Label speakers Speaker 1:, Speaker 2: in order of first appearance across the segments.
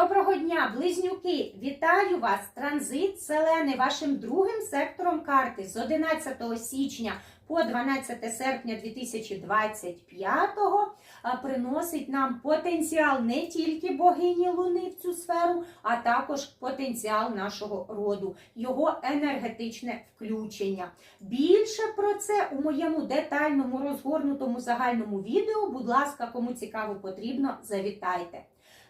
Speaker 1: Доброго дня, близнюки! Вітаю вас! Транзит Селени вашим другим сектором карти з 11 січня по 12 серпня 2025 а, приносить нам потенціал не тільки богині Луни в цю сферу, а також потенціал нашого роду, його енергетичне включення. Більше про це у моєму детальному розгорнутому загальному відео. Будь ласка, кому цікаво потрібно, завітайте.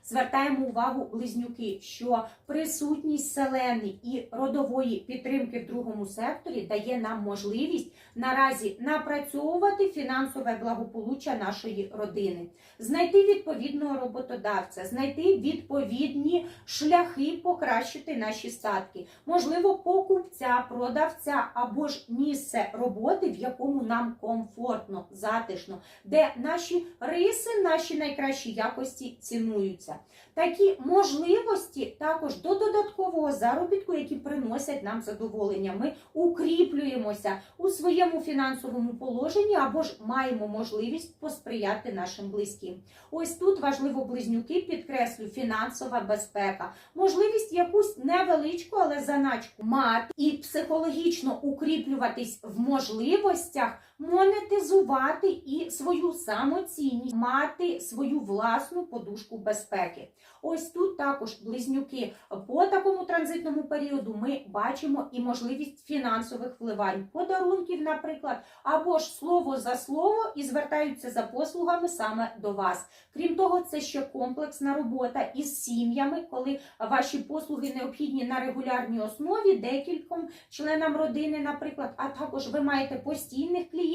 Speaker 1: Звертаємо увагу близнюки, що присутність селени і родової підтримки в другому секторі дає нам можливість наразі напрацьовувати фінансове благополуччя нашої родини, знайти відповідного роботодавця, знайти відповідні шляхи покращити наші статки, можливо, покупця, продавця або ж місце роботи, в якому нам комфортно, затишно, де наші риси, наші найкращі якості цінуються. Такі можливості також до додаткового заробітку, які приносять нам задоволення. Ми укріплюємося у своєму фінансовому положенні або ж маємо можливість посприяти нашим близьким. Ось тут важливо близнюки, підкреслю, фінансова безпека, можливість якусь невеличку, але заначку мати і психологічно укріплюватись в можливостях, монетизувати і свою самоцінність, мати свою власну подушку безпеки. Ось тут також близнюки по такому транзитному періоду ми бачимо і можливість фінансових вливань, подарунків, наприклад, або ж слово за слово і звертаються за послугами саме до вас. Крім того, це ще комплексна робота із сім'ями, коли ваші послуги необхідні на регулярній основі декільком членам родини, наприклад, а також ви маєте постійних клієнтів,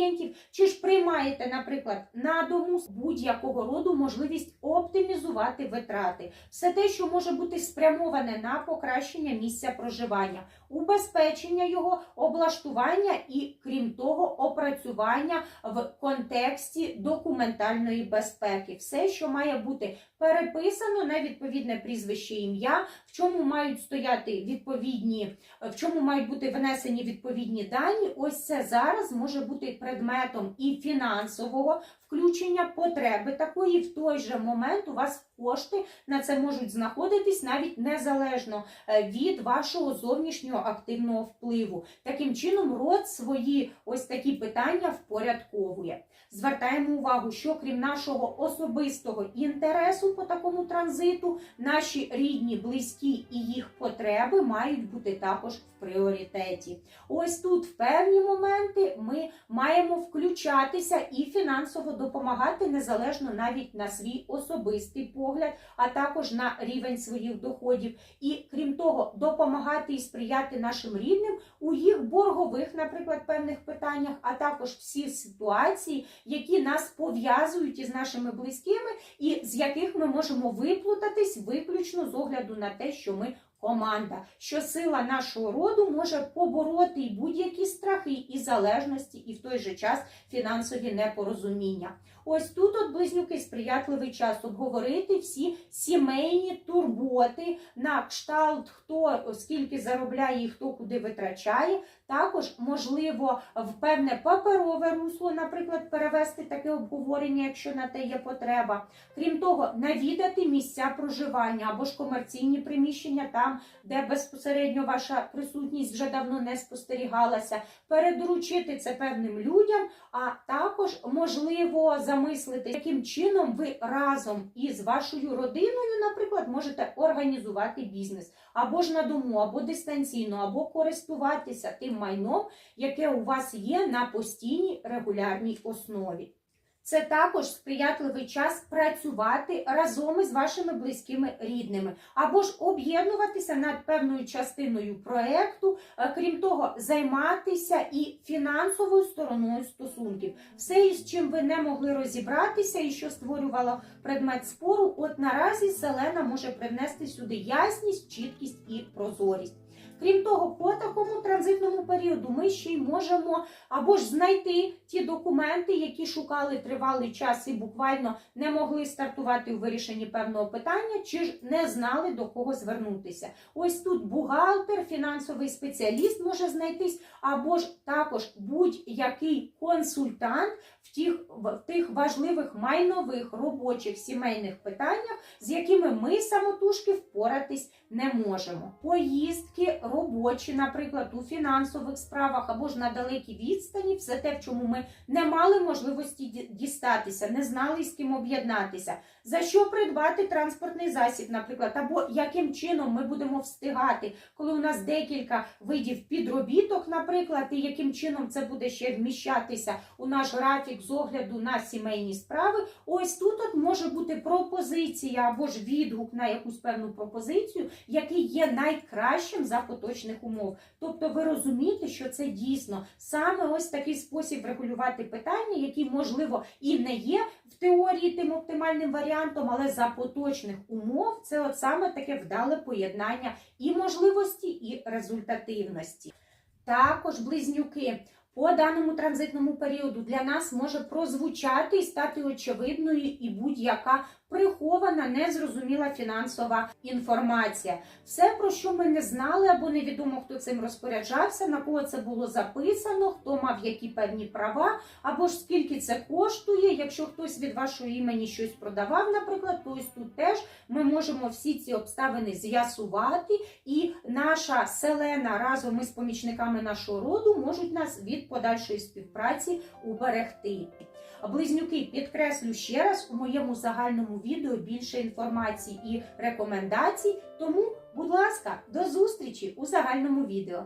Speaker 1: чи ж приймаєте, наприклад, на дому будь-якого роду можливість оптимізувати витрати, все те, що може бути спрямоване на покращення місця проживання, убезпечення його, облаштування і, крім того, опрацювання в контексті документальної безпеки, все, що має бути переписано на відповідне прізвище ім'я, в чому мають стояти відповідні, в чому мають бути внесені відповідні дані. Ось це зараз може бути предметом і фінансового включення потреби такої в той же момент у вас кошти на це можуть знаходитись навіть незалежно е, від вашого зовнішнього активного впливу. Таким чином, род свої ось такі питання впорядковує. Звертаємо увагу, що крім нашого особистого інтересу по такому транзиту, наші рідні, близькі і їх потреби мають бути також в пріоритеті. Ось тут в певні моменти ми маємо включатися і фінансово допомагати незалежно навіть на свій особистий погляд, а також на рівень своїх доходів. І крім того, допомагати і сприяти нашим рідним у їх боргових, наприклад, певних питаннях, а також всі ситуації, які нас пов'язують із нашими близькими, і з яких ми можемо виплутатись виключно з огляду на те, що ми. Команда, що сила нашого роду може побороти будь-які страхи і залежності, і в той же час фінансові непорозуміння. Ось тут от близнюки сприятливий час обговорити всі сімейні турботи на кшталт, хто скільки заробляє і хто куди витрачає. Також можливо в певне паперове русло, наприклад, перевести таке обговорення, якщо на те є потреба. Крім того, навідати місця проживання або ж комерційні приміщення там, де безпосередньо ваша присутність вже давно не спостерігалася, передручити це певним людям, а також можливо замислити, яким чином ви разом із вашою родиною, наприклад, можете організувати бізнес або ж на дому, або дистанційно, або користуватися тим майном, яке у вас є на постійній регулярній основі. Це також сприятливий час працювати разом із вашими близькими рідними, або ж об'єднуватися над певною частиною проєкту, е, крім того, займатися і фінансовою стороною стосунків. Все, із чим ви не могли розібратися, і що створювало предмет спору, от наразі Селена може привнести сюди ясність, чіткість і прозорість. Крім того, по такому транзитному періоду ми ще й можемо або ж знайти ті документи, які шукали тривалий час і буквально не могли стартувати у вирішенні певного питання, чи ж не знали до кого звернутися. Ось тут бухгалтер, фінансовий спеціаліст може знайтись, або ж також будь-який консультант в тих, в тих важливих майнових робочих сімейних питаннях, з якими ми самотужки впоратись не можемо. Поїздки робочі, наприклад, у фінансових справах або ж на далекій відстані, все те, в чому ми не мали можливості дістатися, не знали з ким об'єднатися. За що придбати транспортний засіб, наприклад, або яким чином ми будемо встигати, коли у нас декілька видів підробіток, наприклад, і яким чином це буде ще вміщатися у наш графік з огляду на сімейні справи. Ось тут от може бути пропозиція або ж відгук на якусь певну пропозицію, який є найкращим за поточних умов. Тобто ви розумієте, що це дійсно саме ось такий спосіб регулювати питання, який, можливо, і не є в теорії тим оптимальним варіантом, але за поточних умов це от саме таке вдале поєднання і можливості, і результативності. Також близнюки. По даному транзитному періоду для нас може прозвучати і стати очевидною і будь-яка прихована, незрозуміла фінансова інформація. Все, про що ми не знали, або невідомо, хто цим розпоряджався, на кого це було записано, хто мав які певні права, або ж скільки це коштує. Якщо хтось від вашого імені щось продавав, наприклад, то ось тут теж ми можемо всі ці обставини з'ясувати, і наша селена разом із помічниками нашого роду можуть нас від подальшої співпраці уберегти. Близнюки, підкреслю ще раз, у моєму загальному відео більше інформації і рекомендацій. Тому, будь ласка, до зустрічі у загальному відео.